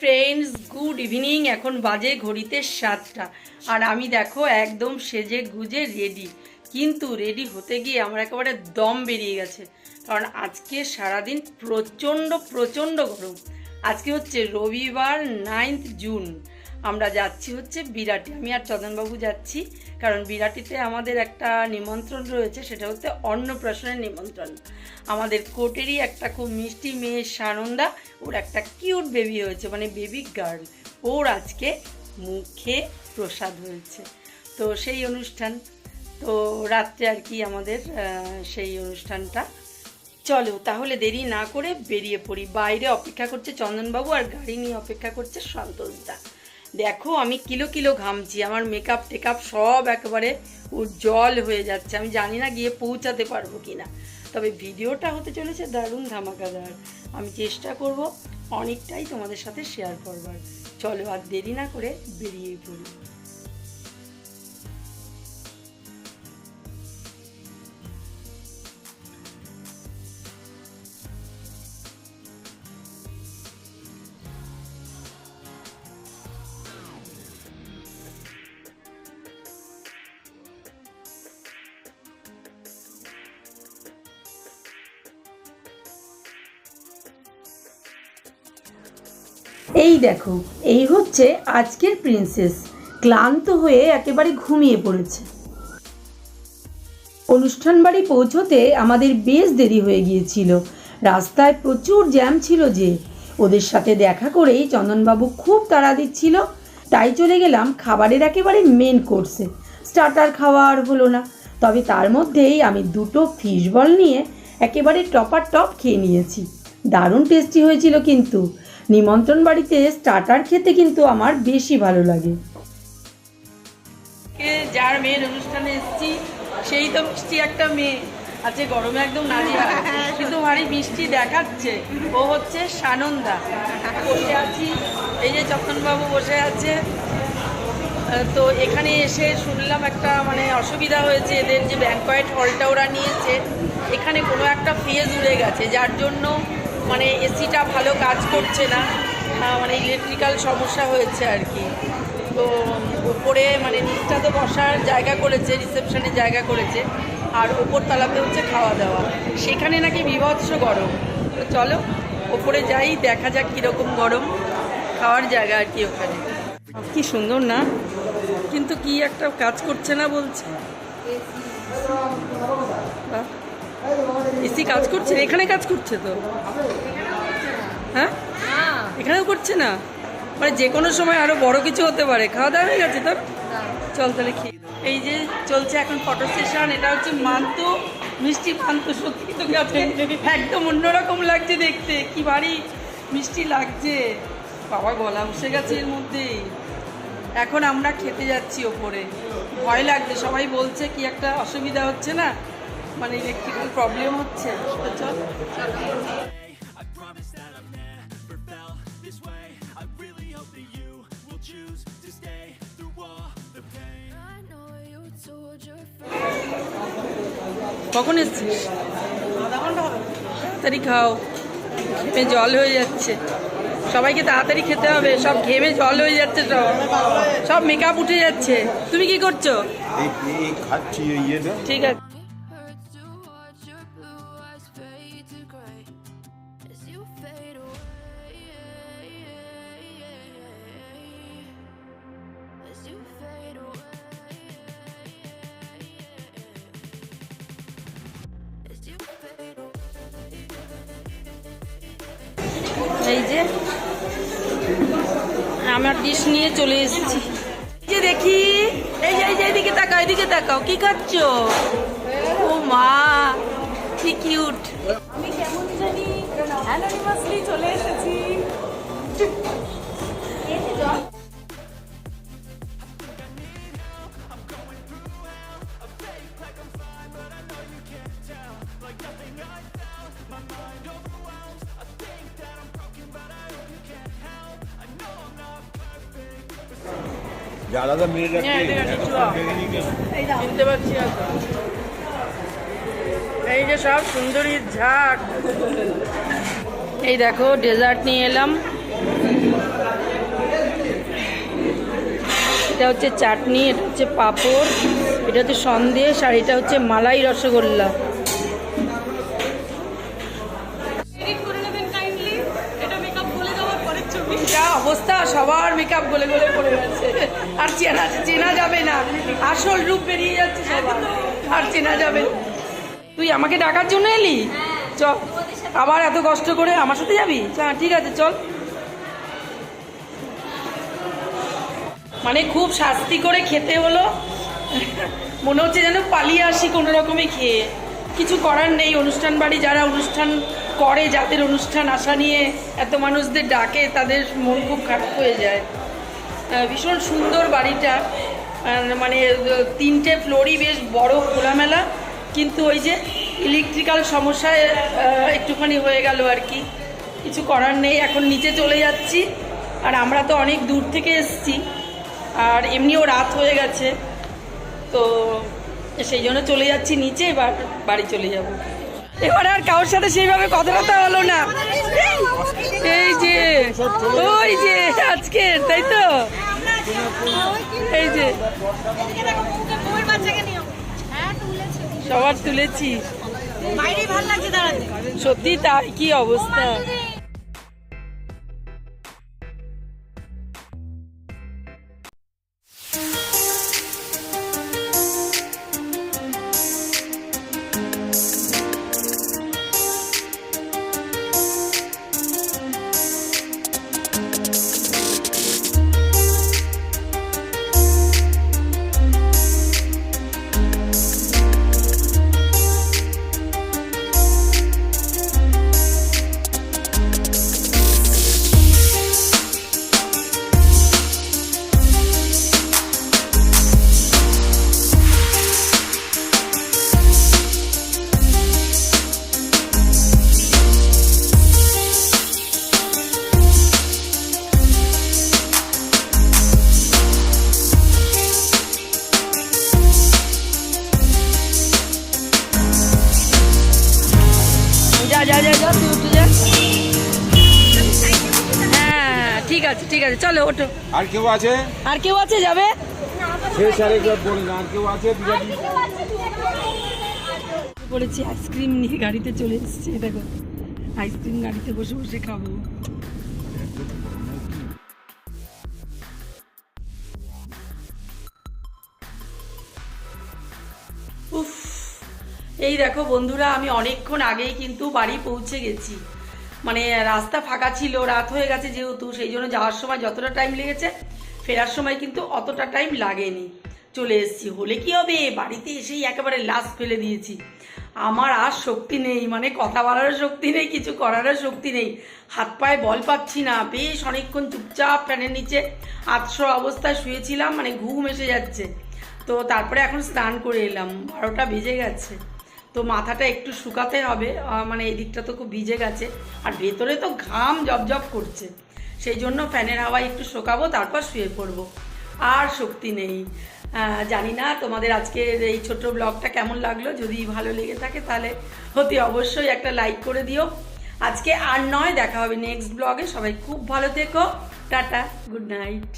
Friends good evening এখন বাজে ঘড়িতে সাতটা। আর আমি দেখো, একদম সেজে গুজে রেডি কিন্তু রেডি হতে গিয়ে আমার একেবারে দম বেরিয়ে গেছে। কারণ আজকে সারাদিন প্রচণ্ড প্রচণ্ড গরম। আজকে হচ্ছে রবিবার নাইন্থ জুন। আমরা যাচ্ছি হচ্ছে বিরাটি আমি আর চন্দনবাবু যাচ্ছি, কারণ বিরাটিতে আমাদের একটা নিমন্ত্রণ রয়েছে, সেটা হচ্ছে অন্নপ্রাশনের নিমন্ত্রণ। আমাদের কোর্টেরই একটা খুব মিষ্টি মেয়ে সানন্দা, ওর একটা কিউট বেবি হয়েছে মানে বেবি গার্ল। ওর আজকে মুখে প্রসাদ হয়েছে। তো সেই অনুষ্ঠান, তো রাত্রে আর কি আমাদের সেই অনুষ্ঠানটা। চলো তাহলে দেরি না করে বেরিয়ে পড়ি। বাইরে অপেক্ষা করছে চন্দনবাবু আর গাড়ি নিয়ে অপেক্ষা করছে সন্তোষদা দেখো, আমি কিলো কিলো ঘামছি, আমার মেকআপ টেকআপ সব একেবারে উজ্জ্বল হয়ে যাচ্ছে। আমি জানি না গিয়ে পৌঁছাতে পারব কি না তবে ভিডিওটা হতে চলেছে দারুণ ধামাকাদার। আমি চেষ্টা করব অনেকটাই তোমাদের সাথে শেয়ার করবার। চলো, আর দেরি না করে বেরিয়ে পড়ি। এই দেখো, এই হচ্ছে আজকের প্রিন্সেস ক্লান্ত হয়ে একেবারে ঘুমিয়ে পড়েছে। অনুষ্ঠান বাড়ি পৌঁছতে আমাদের বেশ দেরি হয়ে গিয়েছিল। রাস্তায় প্রচুর জ্যাম ছিল যে, ওদের সাথে দেখা করেই চন্দনবাবু খুব তাড়া দিচ্ছিল। তাই চলে গেলাম খাবারের একেবারে মেন কোর্সে স্টার্টার খাওয়া আর হলো না। তবে তার মধ্যেই আমি দুটো ফিশ বল নিয়ে একেবারে টপার টপ খেয়ে নিয়েছি। দারুণ টেস্টি হয়েছিল কিন্তু। নিমন্ত্রণ বাড়িতে স্টার্টার খেতে কিন্তু আমার বেশি ভালো লাগে। যার মেয়ের অনুষ্ঠানে এসেছি, সেই তো মিষ্টি একটা মেয়ে। আছে গরমে একদম নাজিয়া কিন্তু ভারী মিষ্টি দেখাচ্ছে। ও হচ্ছে সানন্দা। বসে আছি। এই যে চন্দনবাবু বসে আছে। তো এখানে এসে শুনলাম একটা মানে অসুবিধা হয়েছে। এদের যে ব্যাঙ্কয়েট হলটা ওরা নিয়েছে। এখানে কোনো একটা ফেজ উড়ে গেছে। যার জন্য মানে এসিটা ভালো কাজ করছে না। মানে ইলেকট্রিক্যাল সমস্যা হয়েছে আর কি। তো ওপরে মানে নিচটা তো বসার জায়গা করেছে রিসেপশনের জায়গা করেছে। আর ওপর তলাতে হচ্ছে খাওয়া দাওয়া। সেখানে নাকি বিভৎস গরম। তো চলো, ওপরে যাই, দেখা যাক কীরকম গরম। খাওয়ার জায়গা আর কি ওখানে। কি সুন্দর না? কিন্তু কি একটা কাজ করছে না বলছে? এসি কাজ করছে? এখানে কাজ করছে তো? হ্যাঁ? এখানেও করছে না? মানে যে কোনো সময় আরও বড় কিছু হতে পারে। খাওয়া দাওয়া হয়ে গেছে তোর? চল তাহলে খেয়ে এই যে চলছে এখন ফটো সেশন, এটা হচ্ছে মান্তু, মিষ্টি পান্তু সত্যি তো একদম অন্যরকম লাগছে দেখতে। কি ভারী মিষ্টি লাগছে। বাবা, গলা বসে গেছে এর মধ্যেই। এখন আমরা খেতে যাচ্ছি ওপরে। ভয় লাগছে, সবাই বলছে কি একটা অসুবিধা হচ্ছে না? মানে ইলেকট্রিক্যাল প্রবলেম হচ্ছে। চল কখন এসছিস? তাড়াতাড়ি খাও। ঘেমে জল হয়ে যাচ্ছে। সবাইকে তাড়াতাড়ি খেতে হবে। সব ঘেমে জল হয়ে যাচ্ছে সব। সব মেকআপ উঠে যাচ্ছে। তুমি কি করছ? ঠিক আছে। এই যে আমার ডিশ নিয়ে চলে এসেছি। যে দেখি, এই যে এই যে এদিকে তাকাও এদিকে তাকাও, কি খাচ্ছ? ও মা, কি কিউট আমি কেমন জানি চলে এসেছি। এই যে সব সুন্দরীর ঝাঁক এই দেখো ডেজার্ট নিয়ে এলাম এটা হচ্ছে চাটনি এটা হচ্ছে পাঁপড় এটা হচ্ছে সন্দেশ আর এটা হচ্ছে মালাই রসগোল্লা সবার মেকআপ গলে গলে পড়ে গেছে। আর চেনা চেনা যাবে না। আসল রূপ বেরিয়ে যাচ্ছে আর চেনা যাবে তুই আমাকে ডাকার জন্য এলি? চল। আবার এত কষ্ট করে আমার সাথে যাবি? হ্যাঁ ঠিক আছে, চল। মানে খুব শাস্তি করে খেতে হলো। মনে হচ্ছে যেন পালিয়ে আসি কোনো রকমে খেয়ে। কিছু করার নেই অনুষ্ঠান বাড়ি, যারা অনুষ্ঠান করে যাদের অনুষ্ঠান আসা নিয়ে এত মানুষদের ডাকে, তাদের মন খুব খারাপ হয়ে যায়। ভীষণ সুন্দর বাড়িটা। মানে তিনটে ফ্লোরই বেশ বড়, খোলামেলা। কিন্তু ওই যে ইলেকট্রিক্যাল সমস্যায় একটুখানি হয়ে গেল আর কি। কিছু করার নেই, এখন নিচে চলে যাচ্ছি। আর আমরা তো অনেক দূর থেকে এসছি। আর এমনিও রাত হয়ে গেছে। তো সেই জন্য চলে যাচ্ছি নিচে, এবার বাড়ি চলে যাব। এবার আর কারোর সাথে সেইভাবে কথাবার্তা হলো না। এই যে ওই যে আজকে তাই তো? এই যে। সবার তুলেছি। সত্যি তাই কি অবস্থা? ঠিক আছে ঠিক আছে চলো ওঠো। আর কেউ আছে? আর কেউ আছে যাবে? শেষ আর একবার না আর কেউ আছে বিরাটি বলেছি আইসক্রিম নিয়ে গাড়িতে চলে এসেছি দেখো আইসক্রিম গাড়িতে বসে বসে খাব। উফ এই দেখো বন্ধুরা আমি অনেকক্ষণ আগেই কিন্তু বাড়ি পৌঁছে গেছি। মানে রাস্তা ফাঁকা ছিল, রাত হয়ে গেছে যেহেতু, সেই জন্য যাওয়ার সময় যতটা টাইম লেগেছে, ফেরার সময় কিন্তু অতটা টাইম লাগেনি। চলে এসেছি। হলে কি হবে? বাড়িতে এসেই একেবারে লাশ ফেলে দিয়েছি। আমার আর শক্তি নেই মানে কথা বলারও শক্তি নেই, কিছু করারও শক্তি নেই। হাত পায়ে বল পাচ্ছি না। বেশ অনেকক্ষণ চুপচাপ ফ্যানের নিচে আতশো অবস্থায় শুয়েছিলাম মানে ঘুম এসে যাচ্ছে। তো তারপরে এখন স্নান করে এলাম। বারোটা বেজে গেছে। তো মাথাটা একটু শুকাতে হবে মানে এই দিকটা তো খুব ভিজে গেছে। আর ভেতরে তো ঘাম জবজব করছে। সেই জন্য ফ্যানের হাওয়ায় একটু শোকাবো, তারপর শুয়ে পড়ব। আর শক্তি নেই। জানি না তোমাদের আজকের এই ছোট ব্লগটা কেমন লাগল। যদি ভালো লেগে থাকে তাহলে অতি অবশ্যই একটা লাইক করে দিও। আজকে আর নয়, দেখা হবে নেক্সট ব্লগে। সবাই খুব ভালো থেকো। Tata, good night.